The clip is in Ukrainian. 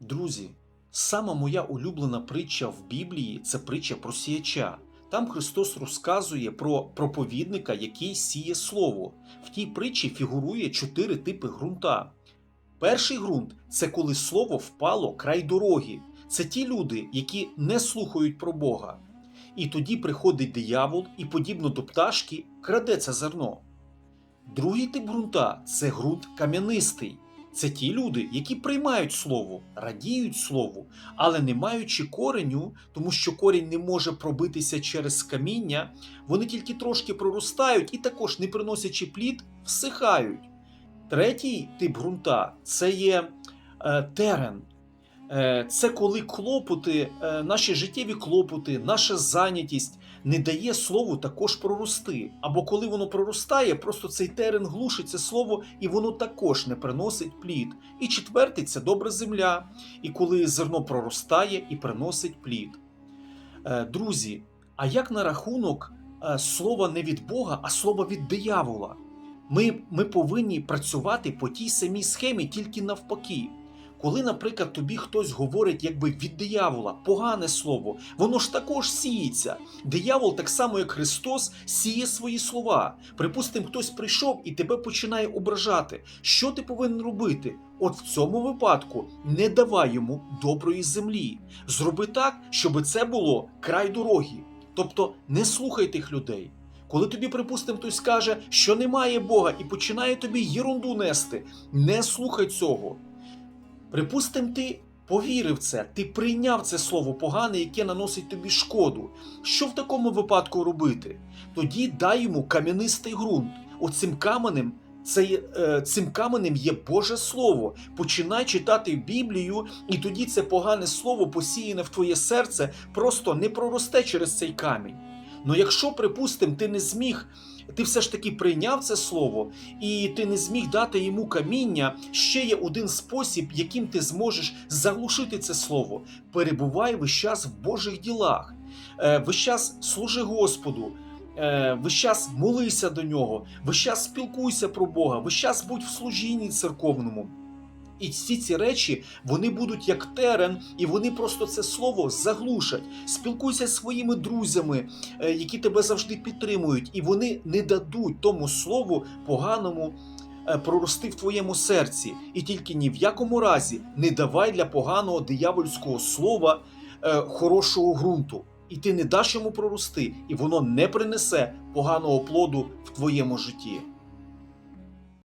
Друзі, сама моя улюблена притча в Біблії це притча про сіяча. Там Христос розказує про проповідника, який сіє слово. В тій притчі фігурує чотири типи ґрунта. Перший ґрунт це коли слово впало край дороги. Це ті люди, які не слухають про Бога. І тоді приходить диявол і, подібно до пташки, краде це зерно. Другий тип ґрунта це ґрунт кам'янистий. Це ті люди, які приймають слово, радіють слову, але не маючи кореню, тому що корінь не може пробитися через каміння, вони тільки трошки проростають і також, не приносячи плід, всихають. Третій тип ґрунта це є е, терен. Е, це коли клопоти, е, наші життєві клопоти, наша зайнятість не дає слову також прорости. Або коли воно проростає, просто цей терен глушить це слово, і воно також не приносить плід. І четвертий це добра земля. І коли зерно проростає і приносить плід. Е, Друзі, а як на рахунок слова не від Бога, а слова від диявола? Ми, ми повинні працювати по тій самій схемі, тільки навпаки. Коли, наприклад, тобі хтось говорить якби від диявола, погане слово, воно ж також сіється. Диявол, так само як Христос, сіє свої слова. Припустимо, хтось прийшов і тебе починає ображати. Що ти повинен робити? От в цьому випадку не давай йому доброї землі. Зроби так, щоб це було край дороги. Тобто не слухай тих людей. Коли тобі, припустимо, хтось скаже, що немає Бога і починає тобі єрунду нести, не слухай цього. Припустим, ти повірив це, ти прийняв це слово погане, яке наносить тобі шкоду. Що в такому випадку робити? Тоді дай йому кам'янистий ґрунт. Оцим каменем. Це е, цим каменем є Боже Слово. Починай читати Біблію, і тоді це погане слово, посіяне в твоє серце, просто не проросте через цей камінь. Ну якщо, припустим, ти не зміг, ти все ж таки прийняв це слово, і ти не зміг дати йому каміння, ще є один спосіб, яким ти зможеш заглушити це слово. Перебувай весь час в Божих ділах, Е, весь час служи Господу. Е, Весь час молися до нього, весь час спілкуйся про Бога, весь час будь в служінні церковному. І всі ці речі вони будуть як терен, і вони просто це слово заглушать. Спілкуйся зі своїми друзями, е, які тебе завжди підтримують, і вони не дадуть тому слову поганому е, прорости в твоєму серці. І тільки ні в якому разі не давай для поганого диявольського слова е, хорошого ґрунту. І ти не даш йому прорости, і воно не принесе поганого плоду в твоєму житті.